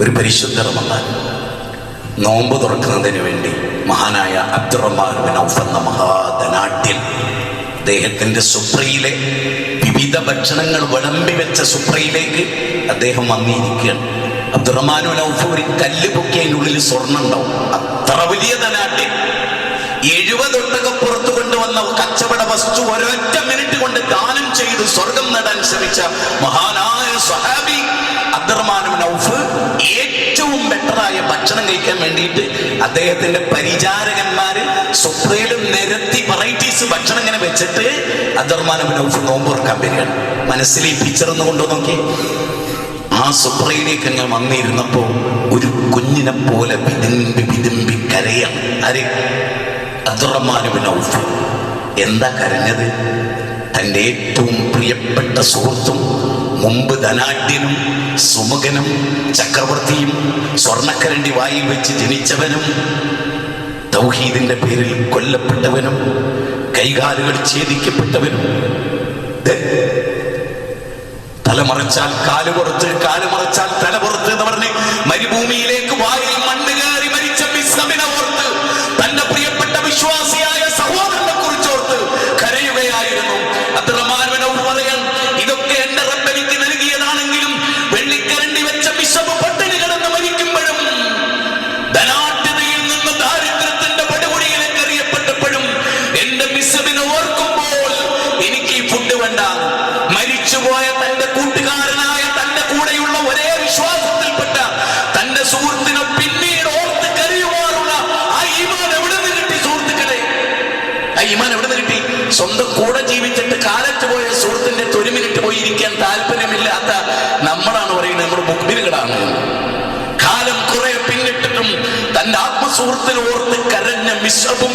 ഒരു പരിശുദ്ധ റമദാൻ. നോമ്പ് തുറക്കുന്നതിന് വേണ്ടി മഹാനായ അബ്ദുറഹ്മാൻ ബിൻ മഹാധനാട്യൻ അദ്ദേഹത്തിന്റെ സുപ്രയിലെ വിവിധ ഭക്ഷണങ്ങൾ വിളമ്പി വെച്ച സുപ്രയിലേക്ക് അദ്ദേഹം വന്നിരിക്കുകയാണ്. അബ്ദുറഹ്മാൻ ബിൻ ഒരു കല്ല് പൊക്കി അതിന്റെ ഉള്ളിൽ സ്വർണം ഉണ്ടാവും. അത്ര വലിയ ധനാട്യൻ എഴുപതൊട്ടൊക്കെ പുറത്തു കൊണ്ടുവന്ന കച്ചവട വസ്തു ഒരൊറ്റ മിനിറ്റ് കൊണ്ട് ദാനം ചെയ്ത് സ്വർഗം നേടാൻ ശ്രമിച്ച മഹാനായ സ്വഹാബി ഭക്ഷണം കഴിക്കാൻ വേണ്ടിയിട്ട് അദ്ദേഹത്തിന്റെ പരിചാരകന്മാര് സ്വപ്നയിലും നിരത്തി വെറൈറ്റീസ് ഭക്ഷണം ഇങ്ങനെ വെച്ചിട്ട് അദർമാനം ഔഫ് നോമ്പ് തുറക്കാൻ വരികയാണ്. മനസ്സിൽ ഈ പിക്ചർ ഒന്ന് കൊണ്ടു നോക്കി ആ സുപ്രയിലേക്ക് അങ്ങ് വന്നിരുന്നപ്പോ ഒരു കുഞ്ഞിനെ പോലെ വിതുമ്പി വിതുമ്പി കരയാണ് എന്താ കരഞ്ഞത്? തന്റെ ഏറ്റവും പ്രിയപ്പെട്ട സുഹൃത്തും മുമ്പ് ധനാഢ്യനും സുമുഖനും ചക്രവർത്തിയും സ്വർണക്കരണ്ടി വായിൽ വെച്ച് ജനിച്ചവനും തൗഹീദിന്റെ പേരിൽ കൊല്ലപ്പെട്ടവനും കൈകാലുകൾ ഛേദിക്കപ്പെട്ടവനും. തലമറച്ചാൽ കാലുപുറത്ത് കാലുമറച്ചാൽ തലപുറത്ത് എന്ന് പറഞ്ഞ് മരുഭൂമിയിലേക്ക് ആത്മസുഹൃത്തിനെ ഓർത്ത് കരഞ്ഞ മിശ്രവും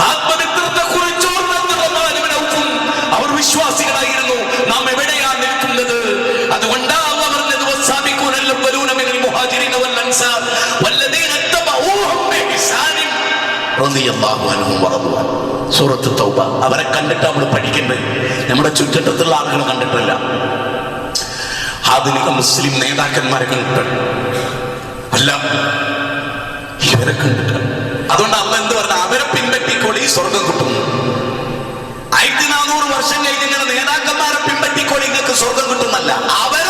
ആത്മമിത്രത്തെ കുറിച്ച് അവർ വിശ്വാസികളായിരുന്നു. നാം എവിടെയാ നിൽക്കുന്നത്? അതുകൊണ്ടാ പറഞ്ഞത്. സൂറത്ത് തൗബ. അവരെ കണ്ടിട്ട് നമ്മൾ പഠിക്കേണ്ടത് നമ്മുടെ ചുറ്റത്തുള്ള ആളുകൾ കണ്ടിട്ടില്ല. ആധുനിക മുസ്ലിം നേതാക്കന്മാരെ കണ്ടിട്ടുണ്ട് അല്ല ഇവരെ കണ്ടിട്ട് അതുകൊണ്ട് അമ്മ എന്ത് പറഞ്ഞ? അവരെ പിൻപറ്റിക്കോളി സ്വർഗം കിട്ടുന്നു. ആയിരത്തി നാനൂറ് വർഷം കഴിഞ്ഞ് നിങ്ങളുടെ നേതാക്കന്മാരെ പിൻപറ്റിക്കോളി നിങ്ങൾക്ക് സ്വർഗം കിട്ടുന്നല്ല. അവരെ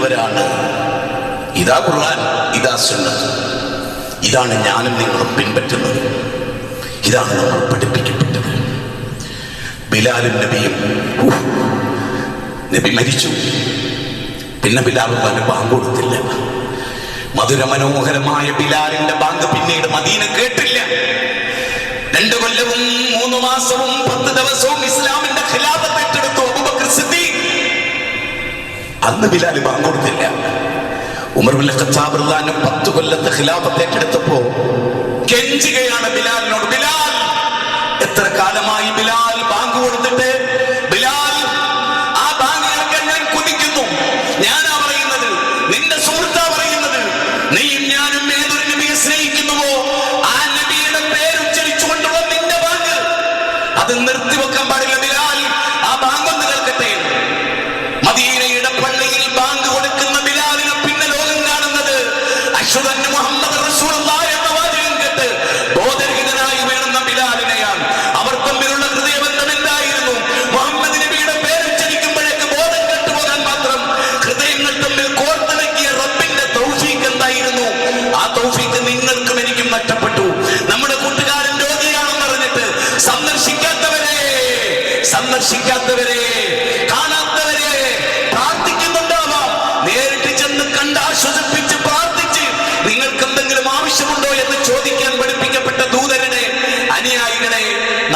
നൽകിയവരാണ് ഇതാ ഖുർആൻ ഇതാ സുന്നത്ത്. ഇതാണ് ഞാനും നിങ്ങളും പിൻപറ്റുന്നത്. ഇതാണ് നമ്മൾ പഠിപ്പിക്കപ്പെട്ടത്. ബിലാലും നബിയും നബി മരിച്ചു. പിന്നെ ബിലാൽ തന്നെ ബാങ്ക് കൊടുത്തില്ല. മധുര മനോഹരമായ ബിലാലിന്റെ ബാങ്ക് പിന്നീട് മദീന കേട്ടില്ല. രണ്ടു കൊല്ലവും മൂന്ന് മാസവും പത്ത് ദിവസവും ഇസ്ലാമിന്റെ ഖിലാഫത്ത് ഏറ്റെടുത്തു. അന്ന് ബിലാൽ ബാങ്ക് കൊടുത്തില്ല ഉമർ ബിൻ ഖത്താബ് പത്ത് കൊല്ലത്തെ ഖിലാഫത്ത് ഏറ്റെടുത്തപ്പോ കെഞ്ചുകയാണ് ബിലാലിനോട് ബിലാൽ എത്ര കാലമായി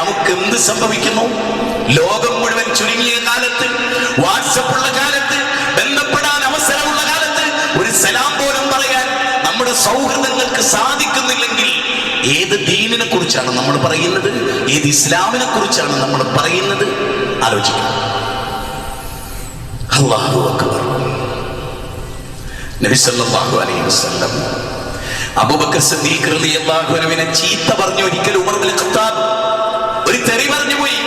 സംഭവിക്കുന്നു? ലോകം മുഴുവൻ ചുരുങ്ങിയ കാലത്ത് വാട്സപ്പ് ഉള്ള കാലത്ത് ബന്ധപ്പെടാൻ അവസരമുള്ള കാലത്ത് ഒരു സലാം പോലും പറയാൻ നമ്മുടെ സൗഹൃദങ്ങൾക്ക് സാധിക്കുന്നില്ലെങ്കിൽ ഏത് ദീനിനെ കുറിച്ചാണ് നമ്മൾ പറയുന്നത്? ഏത് ഇസ്ലാമിനെ കുറിച്ചാണ് നമ്മൾ പറയുന്നത്? ആലോചിക്കും അള്ളാഹു അക്ബർ. നബി സല്ലല്ലാഹു അലൈഹി വസല്ലം അബൂബക്കർ റളിയല്ലാഹു അൻഹുവിനെ ചീത്ത പറഞ്ഞു ഒരിക്കൽ ഉമർ ഖത്താബ് ഒരു തെറി പറഞ്ഞു പോയി.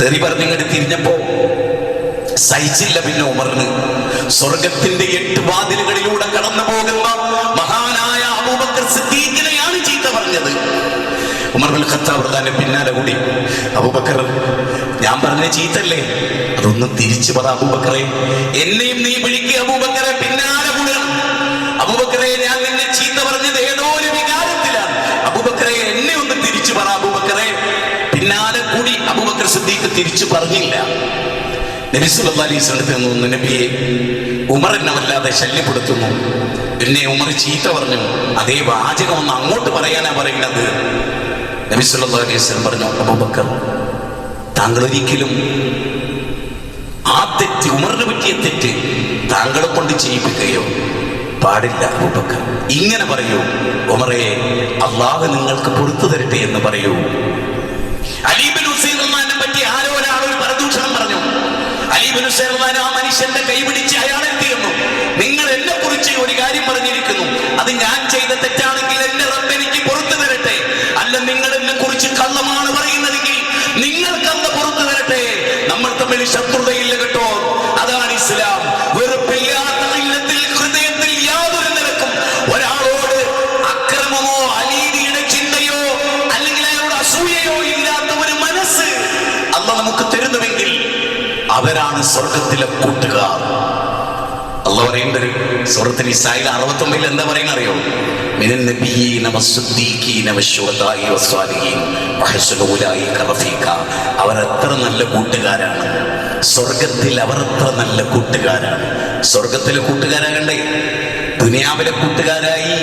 തെറി പറഞ്ഞിങ്ങോട്ട് തിരിഞ്ഞപ്പോ സഹിച്ചില്ല പിന്നെ ഉമറിന്. സ്വർഗത്തിന്റെ എട്ട് വാതിലുകളിലൂടെ കടന്നു പോകുന്ന മഹാനായ അബൂബക്കർ സിദ്ദീഖിനെയാണ് ചീത്ത പറഞ്ഞത്. ഉമർ ബിൻ ഖത്താബ് തന്നെ പിന്നാലെ കൂടി അബൂബക്കർ ഞാൻ പറഞ്ഞ ചീത്തല്ലേ? അതൊന്ന് തിരിച്ചു പറ അബൂബക്കറെ. എന്നെയും നീ വിളിക്കുക അബൂബക്കറെ തിരിച്ചു പറഞ്ഞില്ല. നബി സല്ലല്ലാഹു അലൈഹി നബിയെ ഉമർ എന്നെ വല്ലാതെ ശല്യപ്പെടുത്തുന്നു. എന്നെ ഉമർ ചീത്ത പറഞ്ഞു. അതേ വാചകം ഒന്ന് അങ്ങോട്ട് പറയാനാ പറയുന്നത്. നബി സല്ലല്ലാഹു അലൈഹി പറഞ്ഞു അബൂബക്കർ താങ്കൾ ഒരിക്കലും ആ തെറ്റ് ഉമറിന് പറ്റിയ തെറ്റ് താങ്കളെ കൊണ്ട് ചെയ്യിപ്പിക്കുകയോ പാടില്ല അബൂബക്കർ. ഇങ്ങനെ പറയൂ ഉമറെ അള്ളാഹ് നിങ്ങൾക്ക് പൊറത്തു തരട്ടെ എന്ന് പറയൂ. അലീബിൻ ഹുസൈൻ റഹ്മാനെ പറ്റി ആരോ ഒരാൾ ഒരു പരദൂഷണം പറഞ്ഞു അലീബിൻ ഹുസൈൻ റഹ്മാൻ ആ മനുഷ്യന്റെ കൈ പിടിച്ച് അയാൾ സ്വർഗത്തിലെ കൂട്ടുകാർ. അല്ല പറയുന്നത് സ്വർഗത്തിന് ഇസായിൽ അറുപത്തൊമ്പതിൽ എന്താ പറയുന്ന അറിയോ? റഫീഖ. അവർ എത്ര നല്ല കൂട്ടുകാരാണ്. സ്വർഗത്തിൽ അവർ എത്ര നല്ല കൂട്ടുകാരാണ്. സ്വർഗത്തിലെ കൂട്ടുകാരാകണ്ടേ? ദുനിയാവിലെ കൂട്ടുകാരായി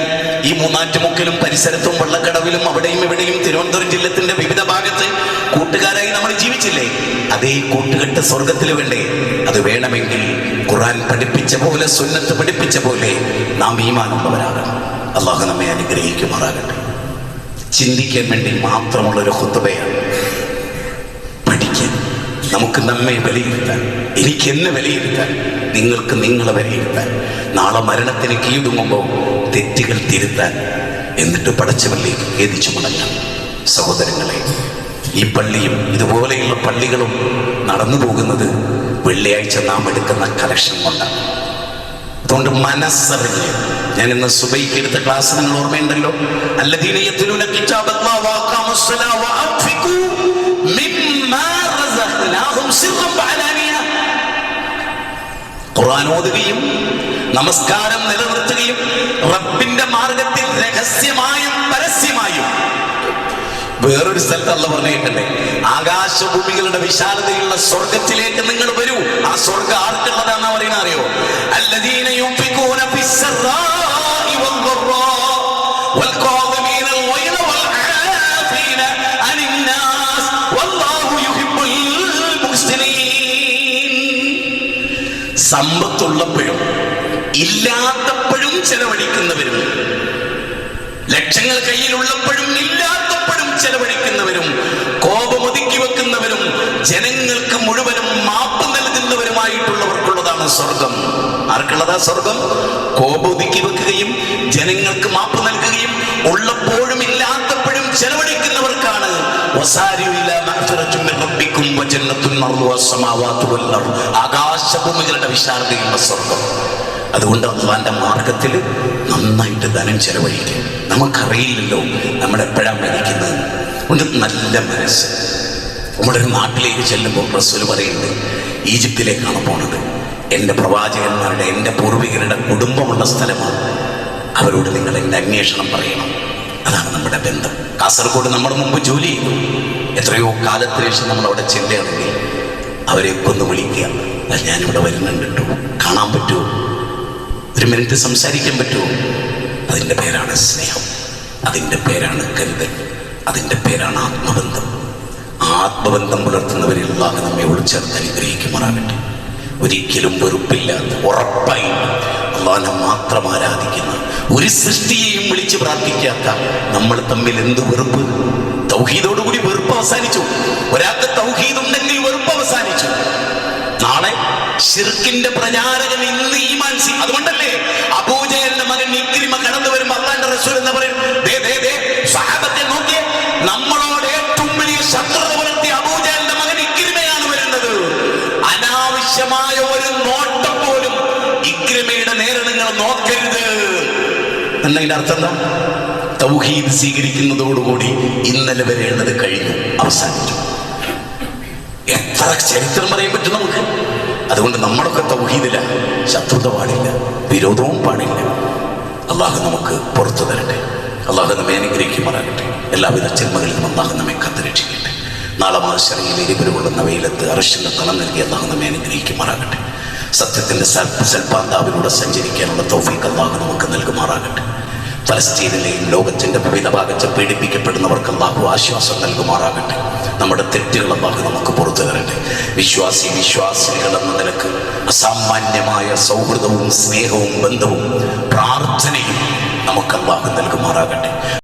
ഈ മൂന്നാറ്റുമുക്കിലും പരിസരത്തും വെള്ളക്കടവിലും അവിടെയും ഇവിടെയും തിരുവനന്തപുരം ജില്ലത്തിന്റെ വിവിധ ഭാഗത്ത് കൂട്ടുകാരായി നമ്മൾ ജീവിച്ചില്ലേ? അതേ കൂട്ടുകെട്ട് സ്വർഗത്തിൽ വേണ്ടേ? അത് വേണമെങ്കിൽ ഖുറാൻ പഠിപ്പിച്ച പോലെ സുന്നത്ത് പഠിപ്പിച്ച പോലെ നാം ഈമാനുള്ളവരാകണം. അള്ളാഹു നമ്മെ അനുഗ്രഹിക്കുമാറാകട്ടെ. ചിന്തിക്കാൻ വേണ്ടി മാത്രമുള്ള ഒരു ഹുത്തുബയാണ് പഠിക്കാൻ. നമുക്ക് നമ്മെ വിലയിരുത്താൻ എനിക്ക് എന്നെ വിലയിരുത്താൻ നിങ്ങൾക്ക് നിങ്ങളെ വിലയിരുത്താൻ നാളെ മരണത്തിന് കീഴുമുമ്പോൾ തെറ്റുകൾ തിരുത്താൻ എന്നിട്ട് പടച്ചവരിലേക്ക് ഖേദിച്ചു മടങ്ങാം സഹോദരങ്ങളെ ഈ പള്ളിയും ഇതുപോലെയുള്ള പള്ളികളും നടന്നു പോകുന്നത് വെള്ളിയാഴ്ച നാം എടുക്കുന്ന കലക്ഷൻ കൊണ്ടാണ്. അതുകൊണ്ട് മനസ്സറിഞ്ഞ്. ഞാൻ ഇന്ന് സുബൈക്ക് എടുത്ത ക്ലാസ് നിങ്ങൾ ഓർമ്മയുണ്ടല്ലോ? ഖുർആൻ ഓതുകയും നമസ്കാരം നിലനിർത്തുകയും റബ്ബിന്റെ മാർഗത്തിൽ രഹസ്യമായും വേറൊരു സ്ഥലത്ത് അല്ല പറഞ്ഞേക്കട്ടെ ആകാശഭൂമികളുടെ വിശാലതയുള്ള സ്വർഗത്തിലേക്ക് നിങ്ങൾ വരൂ ആ സ്വർഗം ആർക്കുള്ളതാണെന്ന് പറയുന്ന അറിയോ الذين ينفقون في السراء والضراء والكاظمين الغيظ والعافين عن الناس والله يحب المحسنين സമ്പത്തുള്ളപ്പോഴും ഇല്ലാത്തപ്പോഴും ചെലവഴിക്കുന്നവരും ലക്ഷങ്ങൾ കയ്യിലുള്ളപ്പോഴും ഇല്ലാത്തപ്പോഴും ചെലവഴിക്കുന്നവരും കോപമൊതുക്കി വെക്കുന്നവരും ജനങ്ങൾക്ക് മുഴുവനും മാപ്പ് നൽകുന്നവരുമായിട്ടുള്ളവർക്കുള്ളതാണ് സ്വർഗം. ആർക്കുള്ളതാ സ്വർഗം? കോപൊതുക്കി വെക്കുകയും ജനങ്ങൾക്ക് മാപ്പ് നൽകുകയും ഉള്ളപ്പോഴും ഇല്ലാത്തപ്പോഴും ചെലവഴിക്കുന്നവർക്കാണ്. ആകാശഭൂമികളുടെ വിശാലതയുള്ള സ്വർഗം. അതുകൊണ്ട് അള്ളാന്റെ മാർഗത്തിൽ നന്നായിട്ട് ധനം ചെലവഴിക്കുക നമുക്കറിയില്ലല്ലോ നമ്മൾ എപ്പോഴാണ് മരിക്കുന്നത്. അതുകൊണ്ട് നല്ല മനസ്സ്. നമ്മുടെ ഒരു നാട്ടിലേക്ക് ചെല്ലുമ്പോൾ റസൂൽ പറയുന്നത് ഈജിപ്തിലേക്കാണ് പോണത്. എന്റെ പ്രവാചകന്മാരുടെ എന്റെ പൂർവികരുടെ കുടുംബമുള്ള സ്ഥലമാണ്. അവരോട് നിങ്ങൾ എന്റെ അന്വേഷണം പറയണം. അതാണ് നമ്മുടെ ബന്ധം. കാസർഗോഡ് നമ്മുടെ മുമ്പ് ജോലി ചെയ്തു. എത്രയോ കാലത്തിന് ശേഷം നമ്മൾ അവിടെ ചെല്ലുകയാണെങ്കിൽ അവരെ ഒന്ന് വിളിക്കുക. "ദാ ഞാനിവിടെ വരുന്നുണ്ട് കാണാൻ പറ്റുമോ? ഒരു മിനിറ്റ് സംസാരിക്കാൻ പറ്റുമോ? അതിന്റെ പേരാണ് സ്നേഹം. അതിന്റെ പേരാണ് കരുതൽ അതിന്റെ പേരാണ് ആത്മബന്ധം. ആത്മബന്ധം പുലർത്തുന്നവരിൽ അള്ളാഹു നമ്മെ ഒളിച്ചേർത്ത് അനുഗ്രഹിക്കുമാറാകട്ടെ. ഒരിക്കലും വെറുപ്പില്ലാത്ത ഉറപ്പായി അള്ളാഹനെ മാത്രം ആരാധിക്കുന്ന ഒരു സൃഷ്ടിയെയും വിളിച്ച് പ്രാർത്ഥിക്കാത്ത നമ്മൾ തമ്മിൽ എന്ത് വെറുപ്പ്? തൗഹീദോടുകൂടി വെറുപ്പ് അവസാനിച്ചു. ഒരാൾക്ക് തൗഹീദ് ഉണ്ടെങ്കിൽ വെറുപ്പ് അവസാനിച്ചു. നാളെ ഷിർക്കിന്റെ പ്രചാരകൻ ഇന്ന് ഈ മാൻസി അതുകൊണ്ടല്ലേ. എന്നതിന്റെ അർത്ഥം എന്താ? തൗഹീദ് സ്വീകരിക്കുന്നതോടുകൂടി ഇന്നലെ വരേണ്ടത് കഴിഞ്ഞു അവസാനിച്ചു. എത്ര ചരിത്രം പറയാൻ പറ്റും നമുക്ക്? അതുകൊണ്ട് നമ്മളൊക്കെ തൗഹീദില്ല ശത്രുത പാടില്ല വിരോധവും പാടില്ല. അള്ളാഹു നമുക്ക് പുറത്തു തരട്ടെ. അള്ളാഹു നമ്മെ അനുഗ്രഹിക്കുമാറാകട്ടെ. എല്ലാവിധ ചിന്മകളിൽ നിന്നും അള്ളാഹു നമ്മെ കത്തരക്ഷിക്കട്ടെ നാളെ മാശ്രയിൽ എരിപുരുകൊള്ളുന്ന വെയിലത്ത് അറഷിന്റെ തളം നൽകി അള്ളാഹു നമ്മെ അനുഗ്രഹിക്കുമാറാകട്ടെ. സത്യത്തിന്റെ സൽപ്പ സൽപ്പാന്താവിലൂടെ സഞ്ചരിക്കാനുള്ള തൗഫീഖ് അള്ളാഹു നമുക്ക് നൽകുമാറാകട്ടെ. ഫലസ്തീനിലെയും ലോകത്തിന്റെ വിവിധ ഭാഗത്ത് പീഡിപ്പിക്കപ്പെടുന്നവർക്ക് അള്ളാഹു ആശ്വാസം നൽകുമാറാകട്ടെ. നമ്മുടെ തെറ്റുകൾ അള്ളാഹു നമുക്ക് പുറത്തു തരട്ടെ. വിശ്വാസി വിശ്വാസികൾ എന്ന നിലയ്ക്ക് അസാമാന്യമായ സൗഹൃദവും സ്നേഹവും ബന്ധവും പ്രാർത്ഥനയും നമുക്ക് അള്ളാഹു നൽകുമാറാകട്ടെ.